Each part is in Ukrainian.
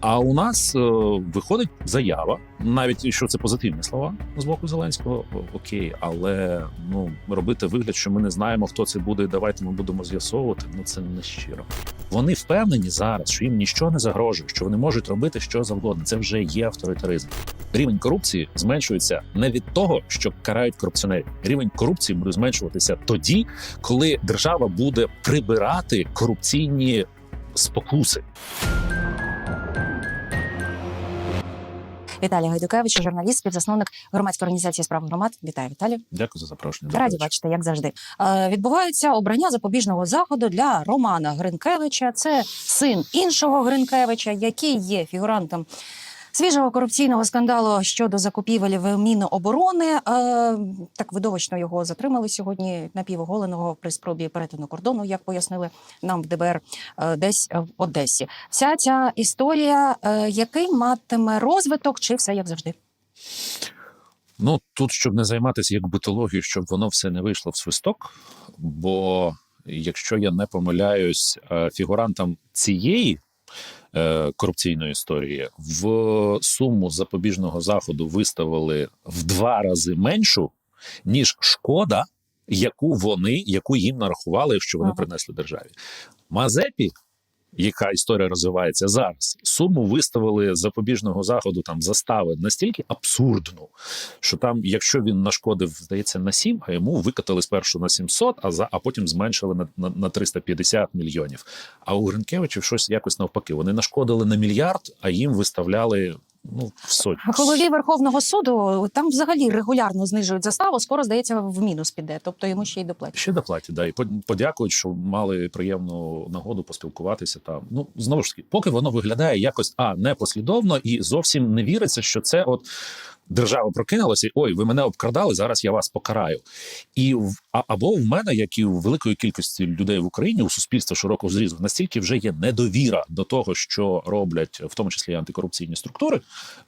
А у нас е, виходить заява, навіть що це позитивні слова з боку Зеленського. Окей, але ну робити вигляд, що ми не знаємо, хто це буде. і Давайте ми будемо з'ясовувати. Ну це не щиро. Вони впевнені зараз, що їм нічого не загрожує, що вони можуть робити що завгодно. Це вже є авторитаризм. Рівень корупції зменшується не від того, що карають корупціонерів. Рівень корупції буде зменшуватися тоді, коли держава буде прибирати корупційні спокуси. Віталій Гайдукевич, журналіст, співзасновник громадської організації справ громад. Вітаю, Віталій. Дякую за запрошення. Раді бачити, як завжди. Е, відбувається обрання запобіжного заходу для Романа Гринкевича. Це син іншого Гринкевича, який є фігурантом. Свіжого корупційного скандалу щодо закупівель в Міноборони е, так видовищно його затримали сьогодні напівоголеного при спробі перетину кордону, як пояснили нам в ДБР е, десь в Одесі. Вся ця історія, е, який матиме розвиток, чи все як завжди? Ну тут, щоб не займатися як битологією, щоб воно все не вийшло в свисток. Бо якщо я не помиляюсь, е, фігурантам цієї корупційної історії в суму запобіжного заходу виставили в два рази меншу, ніж шкода, яку вони, яку їм нарахували, якщо вони Ага. принесли державі. Мазепі, яка історія розвивається зараз, суму виставили запобіжного заходу там застави настільки абсурдну, що там, якщо він нашкодив, здається, на 7, а йому викатали спершу на 700, а за а потім зменшили на, на, на 350 мільйонів. А у Гринкевичів щось якось навпаки. Вони нашкодили на мільярд, а їм виставляли ну в сотні. Голові Верховного суду там взагалі регулярно знижують заставу. Скоро здається в мінус піде, тобто йому ще й доплатять. Ще доплаті, да, і по- подякують, що мали приємну нагоду поспілкуватися там. Ну знову ж таки, поки воно виглядає якось а непослідовно і зовсім не віриться, що це от держава прокинулася, ой, ви мене обкрадали, зараз я вас покараю. І а, або в мене, як і у великої кількості людей в Україні, у суспільства широкого зрізу, настільки вже є недовіра до того, що роблять, в тому числі антикорупційні структури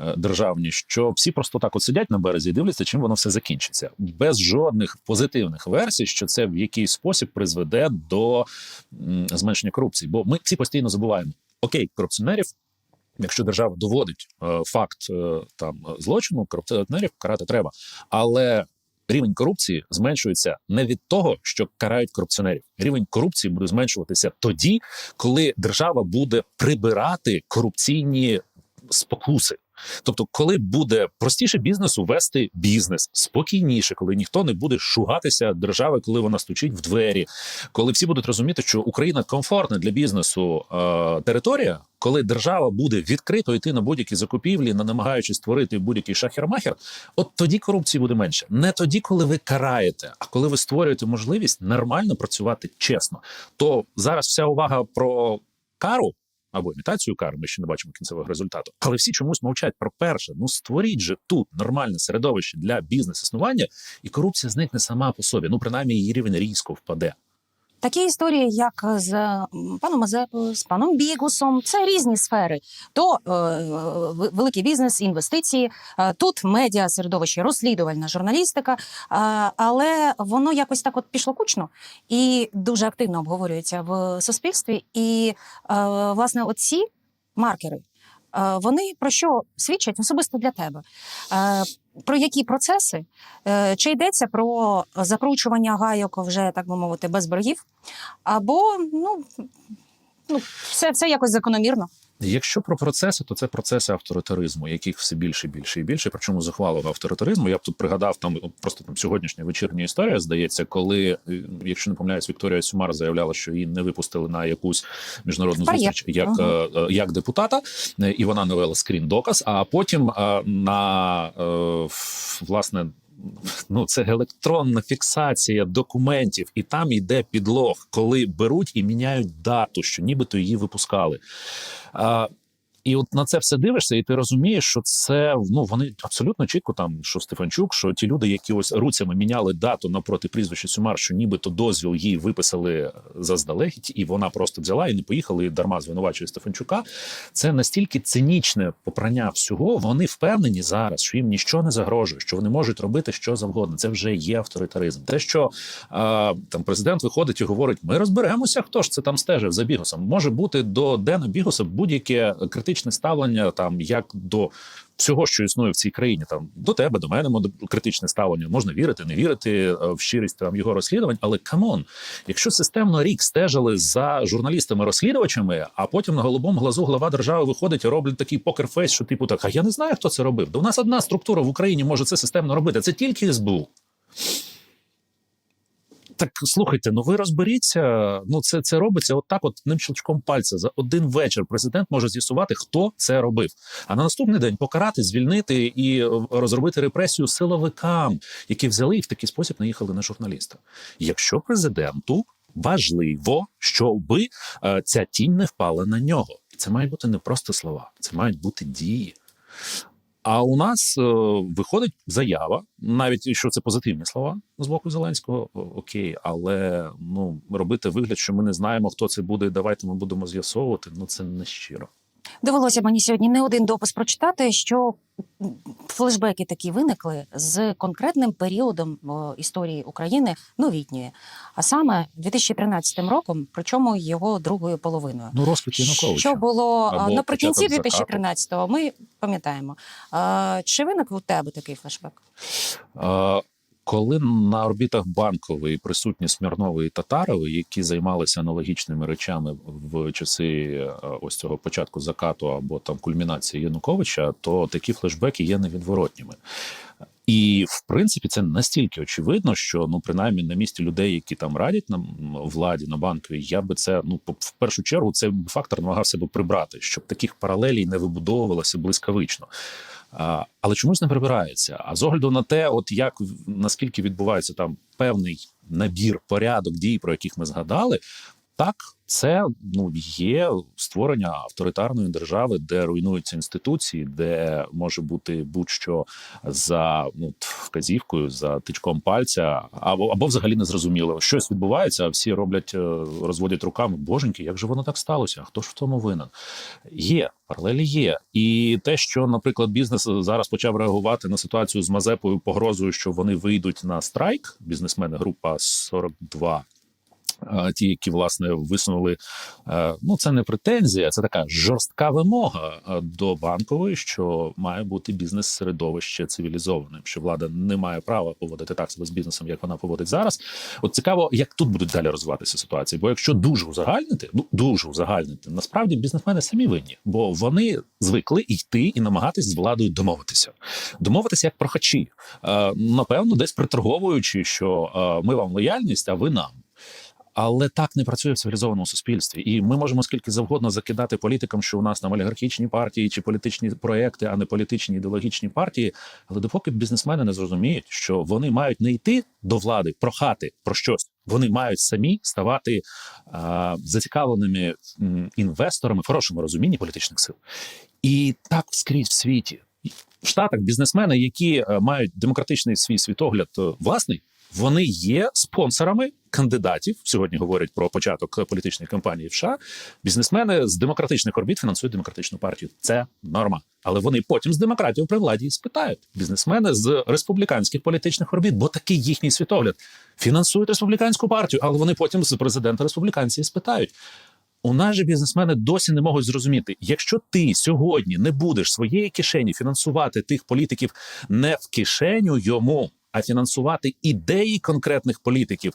е, державні, що всі просто так от сидять на березі і дивляться, чим воно все закінчиться, без жодних позитивних версій, що це в якийсь спосіб призведе до зменшення корупції. Бо ми всі постійно забуваємо окей, корупціонерів. Якщо держава доводить е, факт е, там злочину, корупціонерів карати треба, але рівень корупції зменшується не від того, що карають корупціонерів. Рівень корупції буде зменшуватися тоді, коли держава буде прибирати корупційні спокуси. Тобто, коли буде простіше бізнесу вести бізнес спокійніше, коли ніхто не буде шугатися держави, коли вона стучить в двері, коли всі будуть розуміти, що Україна комфортна для бізнесу е, територія, коли держава буде відкрито йти на будь-які закупівлі, не намагаючись створити будь-який шахер-махер, от тоді корупції буде менше. Не тоді, коли ви караєте, а коли ви створюєте можливість нормально працювати чесно. То зараз вся увага про кару. Або імітацію кари, ми ще не бачимо кінцевого результату. Але всі чомусь мовчать про перше. Ну створіть же тут нормальне середовище для бізнес-існування, і корупція зникне сама по собі. Ну принаймні її рівень різко впаде. Такі історії, як з паном Мазепою, з паном Бігусом, це різні сфери. То е, великий бізнес, інвестиції, е, тут медіа, середовище, розслідувальна журналістика. Е, але воно якось так от пішло кучно і дуже активно обговорюється в суспільстві. І е, власне, оці маркери. Е, Вони про що свідчать особисто для тебе? Е, Про які процеси? Е, Чи йдеться про закручування гайок вже так би мовити без боргів? Або ну, ну все, все якось закономірно. Якщо про процеси, то це процеси авторитаризму, яких все більше, більше і більше. Причому захвалого авторитаризму. Я б тут пригадав там просто там сьогоднішня вечірня історія. Здається, коли, е, якщо не помиляюсь, Вікторія Сюмар заявляла, що її не випустили на якусь міжнародну зустріч як, е, як депутата, і вона навела скрін доказ. А потім на власне. Ну, це електронна фіксація документів, і там йде підлог, коли беруть і міняють дату, що нібито її випускали. А, і от на це все дивишся, і ти розумієш, що це ну вони абсолютно чітко там, що Стефанчук, що ті люди, які ось руцями міняли дату напроти прізвища Сюмар, що нібито дозвіл їй виписали заздалегідь, і вона просто взяла і не поїхала, і дарма звинувачує Стефанчука. Це настільки цинічне попрання всього. Вони впевнені зараз, що їм нічого не загрожує, що вони можуть робити що завгодно. Це вже є авторитаризм. Те, що а, там президент виходить і говорить: ми розберемося, хто ж це там стежив за бігосом. Може бути до Дена Бігоса будь-яке критичне критичне ставлення там як до всього, що існує в цій країні. Там до тебе, до мене критичне ставлення. Можна вірити, не вірити е, в щирість там його розслідувань. Але камон, якщо системно рік стежили за журналістами-розслідувачами, а потім на голубому глазу глава держави виходить і роблять такий покерфейс, що типу так, а я не знаю, хто це робив. У нас одна структура в Україні може це системно робити. Це тільки СБУ. Так слухайте, ну ви розберіться. Ну це, це робиться от так, от одним щелчком пальця. За один вечір президент може з'ясувати, хто це робив. А на наступний день покарати, звільнити і е, розробити репресію силовикам, які взяли і в такий спосіб наїхали на журналіста. Якщо президенту важливо, щоби е, ця тінь не впала на нього, це мають бути не просто слова, це мають бути дії. А у нас е, виходить заява, навіть що це позитивні слова з боку Зеленського, окей, але ну робити вигляд, що ми не знаємо, хто це буде, давайте ми будемо з'ясовувати. Ну це не щиро. Довелося мені сьогодні не один допис прочитати, що флешбеки такі виникли з конкретним періодом історії України новітньої, а саме 2013 роком, причому його другою половиною. Ну розквіт Януковича. Що було Або наприкінці 2013-го, ми пам'ятаємо. А, чи виник у тебе такий флешбек? Е, Коли на орбітах банкової присутні Смірнови і Татарови, які займалися аналогічними речами в часи е, ось цього початку закату або там кульмінації Януковича, то такі флешбеки є невідворотніми. І в принципі це настільки очевидно, що ну принаймні на місці людей, які там радять нам владі на банковій, я би це ну в першу чергу цей фактор намагався би прибрати, щоб таких паралелей не вибудовувалося блискавично. Але чомусь не прибирається. А з огляду на те, от як наскільки відбувається там певний набір порядок дій, про яких ми згадали, так це ну є створення авторитарної держави, де руйнуються інституції, де може бути будь-що за ну вказівкою, за тичком пальця, або або взагалі незрозуміло. Щось відбувається, а всі роблять, е, розводять руками. Боженьки, як же воно так сталося? Хто ж в тому винен? Є паралелі є, і те, що, наприклад, бізнес зараз почав реагувати на ситуацію з Мазепою, погрозою, що вони вийдуть на страйк. Бізнесмени група 42 е, ті, які власне висунули, е, ну це не претензія, це така жорстка вимога е, до банкової, що має бути бізнес-середовище цивілізованим, що влада не має права поводити так себе з бізнесом, як вона поводить зараз. От цікаво, як тут будуть далі розвиватися ситуації. Бо якщо дуже узагальнити, ну дуже узагальнити, насправді бізнесмени самі винні, бо вони звикли йти і намагатись з владою домовитися, домовитися як прохачі, Е, напевно, десь приторговуючи, що е, ми вам лояльність, а ви нам. Але так не працює в цивілізованому суспільстві, і ми можемо скільки завгодно закидати політикам, що у нас там олігархічні партії чи політичні проекти, а не політичні ідеологічні партії. Але допоки бізнесмени не зрозуміють, що вони мають не йти до влади, прохати про щось, вони мають самі ставати а, зацікавленими інвесторами в хорошому розумінні політичних сил. І так скрізь в світі. В Штатах бізнесмени, які е, мають демократичний свій світогляд е, власний, вони є спонсорами кандидатів. Сьогодні говорять про початок політичної кампанії в США. Бізнесмени з демократичних орбіт фінансують демократичну партію. Це норма. Але вони потім з демократів при владі спитають бізнесмени з республіканських політичних орбіт, бо такий їхній світогляд фінансують республіканську партію, але вони потім з президента республіканці спитають. У нас же бізнесмени досі не можуть зрозуміти, якщо ти сьогодні не будеш своєї кишені фінансувати тих політиків не в кишеню йому, а фінансувати ідеї конкретних політиків,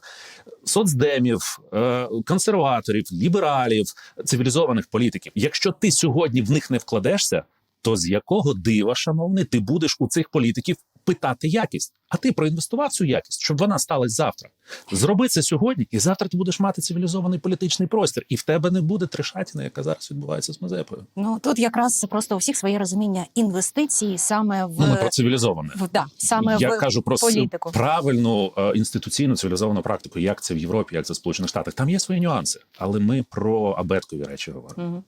соцдемів, е, консерваторів, лібералів, цивілізованих політиків. Якщо ти сьогодні в них не вкладешся, то з якого дива, шановний, ти будеш у цих політиків питати якість? А ти проінвестував цю якість, щоб вона сталася завтра. Зроби це сьогодні, і завтра ти будеш мати цивілізований політичний простір, і в тебе не буде трешатіна, яка зараз відбувається з Мазепою. Ну тут якраз просто у всіх своє розуміння інвестицій саме в, Ну, ми про цивілізоване. в да, саме Я в кажу про політику. правильну е, інституційну цивілізовану практику, як це в Європі, як це в Сполучених Штатах. Там є свої нюанси, але ми про абеткові речі говоримо. Мгм.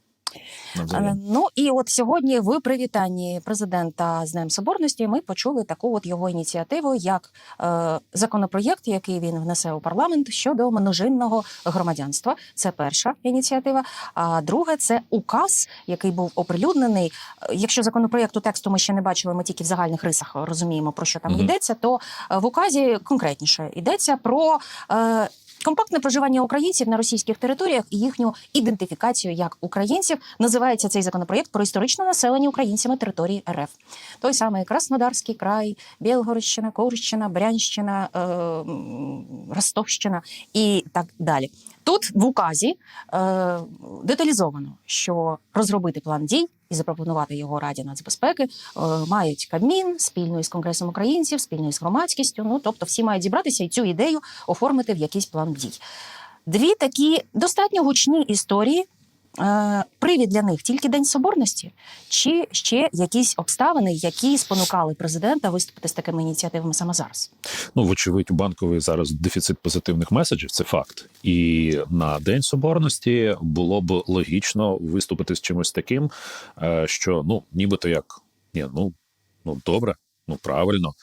Е, Ну і от сьогодні в привітанні президента з Днем Соборності ми почули таку от його ініціативу, як е, законопроєкт, який він внесе у парламент щодо множинного громадянства. Це перша ініціатива. А друге це указ, який був оприлюднений. Е, Якщо законопроєкту тексту ми ще не бачили, ми тільки в загальних рисах розуміємо про що там Мгм. йдеться. То е, в указі конкретніше йдеться про. Е, Компактне проживання українців на російських територіях і їхню ідентифікацію як українців називається цей законопроєкт про історично населені українцями території РФ. Той самий Краснодарський край, Білгородщина, Курщина, Брянщина, е, Ростовщина і так далі. Тут в указі е, деталізовано, що розробити план дій і запропонувати його Раді нацбезпеки е, мають Кабмін спільно із Конгресом українців, спільно із громадськістю. Ну тобто, всі мають зібратися і цю ідею оформити в якийсь план дій. Дві такі достатньо гучні історії. Е, Привід для них тільки День Соборності, чи ще якісь обставини, які спонукали президента виступити з такими ініціативами саме зараз? Ну, вочевидь, у банкової зараз дефіцит позитивних меседжів, це факт. І на День Соборності було б логічно виступити з чимось таким, е, що ну, нібито як ні, ну, ну добре, ну правильно.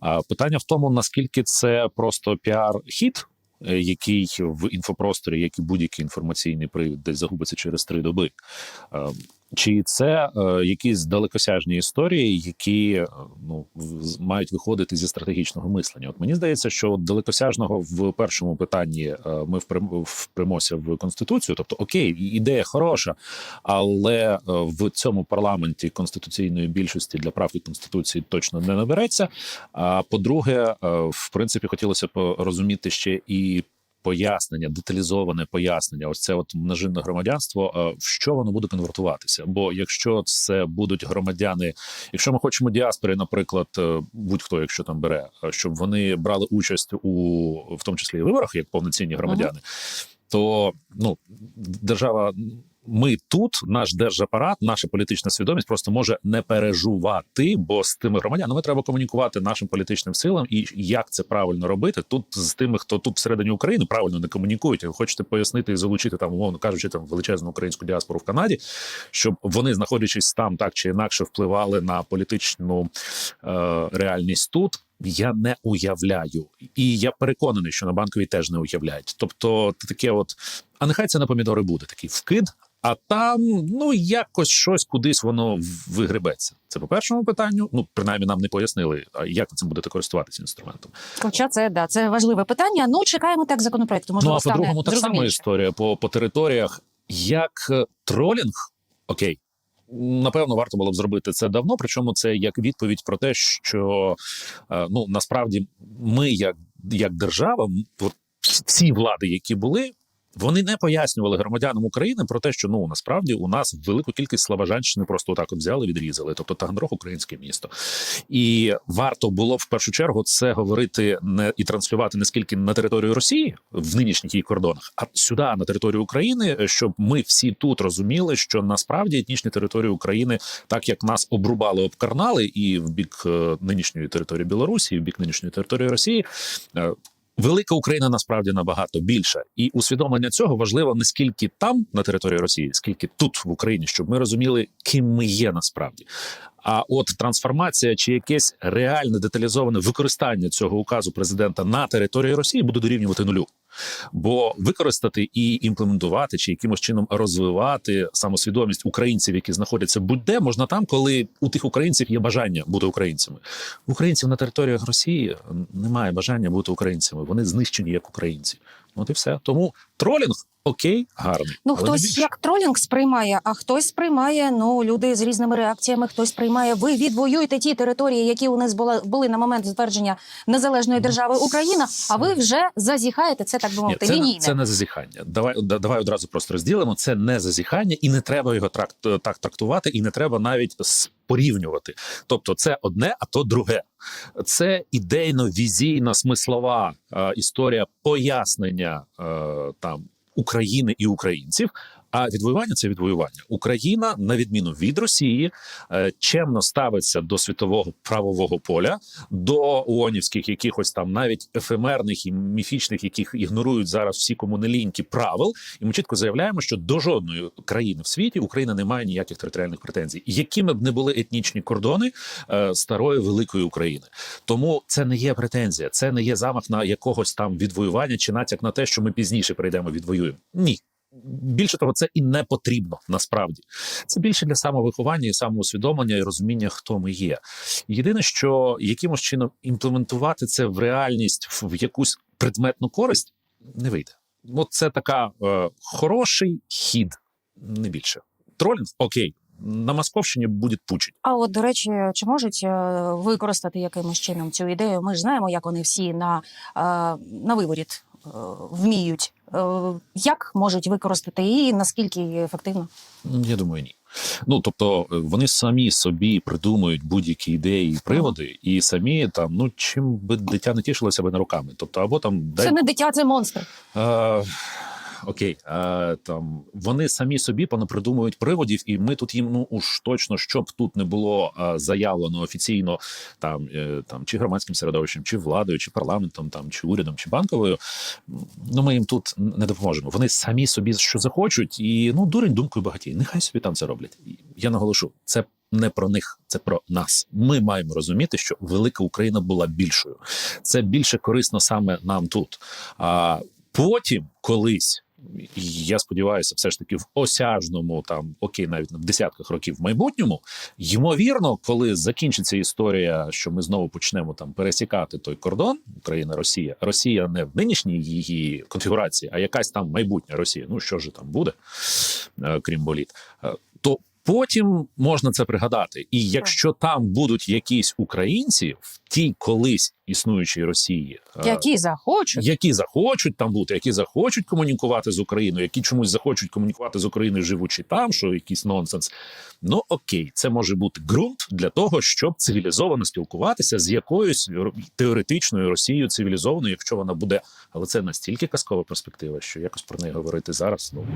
А питання в тому, наскільки це просто піар-хід. Е, Який в інфопросторі, як і будь-який інформаційний привід, десь загубиться через три доби. Чи це е, якісь далекосяжні історії, які е, ну мають виходити зі стратегічного мислення? От мені здається, що далекосяжного в першому питанні е, ми впрям- впрямося в конституцію. Тобто, окей, ідея хороша, але е, в цьому парламенті конституційної більшості для прав і конституції точно не набереться. А по-друге, в принципі, хотілося б розуміти ще і. Пояснення, деталізоване пояснення, ось це от множинне громадянство. е, В що воно буде конвертуватися? Бо якщо це будуть громадяни, якщо ми хочемо діаспори, наприклад, е, будь-хто, якщо там бере, е, щоб вони брали участь у в тому числі і виборах як повноцінні громадяни, то ну держава. Ми тут, наш держапарат, наша політична свідомість просто може не переживати, бо з тими громадянами треба комунікувати нашим політичним силам, і як це правильно робити тут з тими, хто тут всередині України правильно не комунікують. Ви хочете пояснити і залучити там, умовно кажучи, там величезну українську діаспору в Канаді, щоб вони, знаходячись там, так чи інакше, впливали на політичну е, реальність тут. Я не уявляю, і я переконаний, що на банковій теж не уявляють. Тобто, таке, от а нехай це на помідори буде такий вкид. А там ну якось щось кудись воно вигребеться. Це по першому питанню. Ну принаймні нам не пояснили, а як цим будете користуватися інструментом. Хоча це да, це важливе питання. Ну чекаємо так законопроекту. Можливо, ну а по-другому так само історія по, по територіях. Як е, тролінг, окей, напевно, варто було б зробити це давно. Причому це як відповідь про те, що е, ну насправді ми, як, як держава, всі влади, які були. Вони не пояснювали громадянам України про те, що ну насправді у нас велику кількість Славожанщини просто отак от взяли, відрізали. Тобто Таганрог українське місто. І варто було в першу чергу це говорити не і транслювати не скільки на територію Росії в нинішніх її кордонах, а сюди на територію України, щоб ми всі тут розуміли, що насправді етнічні території України, так як нас обрубали, обкарнали, і в бік е, нинішньої території Білорусі, і в бік нинішньої території Росії. Велика Україна насправді набагато більша, і усвідомлення цього важливо не скільки там на території Росії, скільки тут в Україні, щоб ми розуміли, ким ми є насправді. А от трансформація чи якесь реальне деталізоване використання цього указу президента на території Росії буде дорівнювати нулю. Бо використати і імплементувати чи якимось чином розвивати самосвідомість українців, які знаходяться будь-де, можна там, коли у тих українців є бажання бути українцями. Українців на територіях Росії немає бажання бути українцями. Вони знищені як українці. От і все. Тому тролінг окей, гарний. Ну, хтось як тролінг сприймає, а хтось сприймає ну люди з різними реакціями. Хтось сприймає, ви відвоюєте ті території, які у нас були, були на момент затвердження незалежної держави Україна. А ви вже зазіхаєте це, так би Ні, мовити, це, лінійне. це не зазіхання. Давай да- давай одразу просто розділимо. Це не зазіхання, і не треба його тракт, так трактувати, і не треба навіть порівнювати. Тобто, це одне, а то друге. Це ідейно-візійна смислова е, історія пояснення е, там України і українців. А відвоювання це відвоювання. Україна, на відміну від Росії, е, чемно ставиться до світового правового поля, до ООНівських якихось там навіть ефемерних і міфічних, яких ігнорують зараз всі кому не ліньки правил. І ми чітко заявляємо, що до жодної країни в світі Україна не має ніяких територіальних претензій, якими б не були етнічні кордони е, старої великої України. Тому це не є претензія, це не є замах на якогось там відвоювання чи натяк на те, що ми пізніше прийдемо відвоюємо. Ні. Більше того, це і не потрібно насправді. Це більше для самовиховання і самоусвідомлення і розуміння, хто ми є. Єдине, що якимось чином імплементувати це в реальність в якусь предметну користь. не вийде. От це така е, хороший хід, не більше. Тролінг, окей. На Московщині буде пучить. А от до речі, чи можуть е, використати якимось чином цю ідею? Ми ж знаємо, як вони всі на, е, на виворіт е, вміють. Е, Як можуть використати її, наскільки ефективно? Я думаю, ні. Ну тобто, е, вони самі собі придумують будь-які ідеї і приводи, і самі там, ну чим би дитя не тішилося би не руками. Тобто, або там Це не дитя, це монстр. Е, Окей, е, там вони самі собі понапридумують приводів, і ми тут їм ну уж точно, щоб тут не було е, заявлено офіційно там, е, там чи громадським середовищем, чи владою, чи парламентом, там чи урядом, чи банковою. Ну ми їм тут не допоможемо. Вони самі собі що захочуть, і ну дурень думкою багатій. Нехай собі там це роблять. Я наголошу, це. Не про них, це про нас. Ми маємо розуміти, що велика Україна була більшою. Це більше корисно саме нам тут. А потім, колись, і я сподіваюся, все ж таки в осяжному, там окей, навіть в десятках років в майбутньому, ймовірно, коли закінчиться історія, що ми знову почнемо там пересікати той кордон Україна, Росія, Росія не в нинішній її конфігурації, а якась там майбутня Росія. Ну що ж там буде, е, крім боліт, е, то. Потім можна це пригадати, і якщо там будуть якісь українці в тій колись існуючій Росії, е, Які захочуть. які захочуть там бути, які захочуть комунікувати з Україною, які чомусь захочуть комунікувати з Україною, живучи там, що якийсь нонсенс. Ну окей, це може бути ґрунт для того, щоб цивілізовано спілкуватися з якоюсь теоретичною Росією цивілізованою, якщо вона буде. Але це настільки казкова перспектива, що якось про неї говорити зараз. Ну